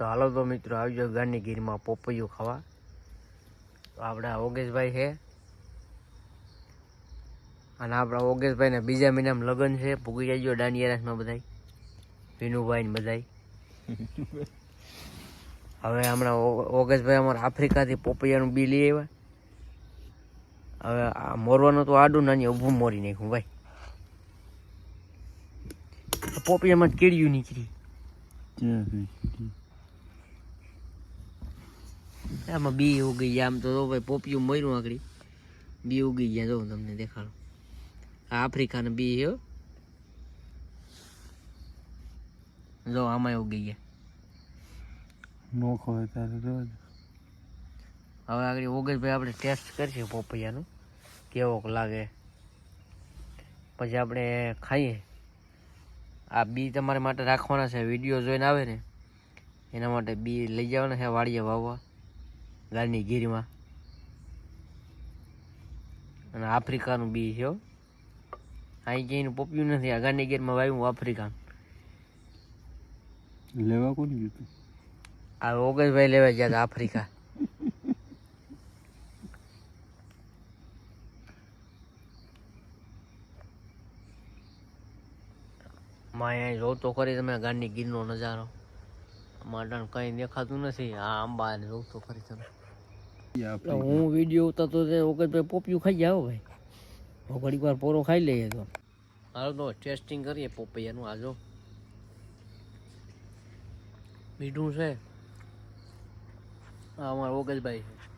તો હાલો તો મિત્રો આવજો ગાંડી ગીરમાં પોપૈયું ખાવા. તો આપણા ઓગેશભાઈ છે. અને આપણા ઓગેશભાઈના બીજા મહિનામાં લગ્ન છે. ભૂગી જજો દાંડિયારાસમાં બધાય. વિનુભાઈ ને બધાય. હવે હમણાં ઓગેશભાઈ અમારા આફ્રિકાથી પોપૈયાનું બી લઈ આવ્યા. હવે આ મોરવાનું તો આડું નાની ઊભું મોરી નાખ્યું, ભાઈ. પોપૈયામાં કેળિયું નીકળી. આમાં બી ઉગી ગયા. આમ તો જો ભાઈ પોપિયું મર્યું આગળ. બી ઉગી ગયા. જો તમને દેખાડો. આ આફ્રિકાના બી હો. જો આમાં ઉગી ગયા. નો ખવાય તારે રોજ હવે આગળ ઓગસ્ટભાઈ આપણે ટેસ્ટ કરીશું પોપૈયાનું. કેવોક લાગે. પછી આપણે ખાઈએ. આ બી તમારે માટે રાખવાના છે. વીડિયો જોઈને આવે ને. એના માટે બી લઈ જવાના છે વાડીએ વાવવા. ગાળની ગીરીમાં. અને આફ્રિકાનું બી છે અહીં ક્યાંય પોપ્યું નથી. આ ગાંડી ગીરમાં વાવ્યું આફ્રિકાનું. લેવા કોણ ગયું આ ઓગસ્ટભાઈ લેવા ગયા હતા આફ્રિકા. માયા જોતો ખરી તમે ગાંધી ગીરનો નજારો માટાને કંઈ દેખાતું નથી. આ આંબા જોતો ખરી તમે. હું વીડિયો ઉતારતો તે ઓગસ્ટભાઈ પોપિયું ખાઈ જાઓ ભાઈ. હું ઘડીક વાર પોરો ખાઈ લઈએ તો. હાલો તો ટેસ્ટિંગ કરીએ પોપૈયાનું આજો મીઠું છે. હા અમારા ઓગજભાઈ છે.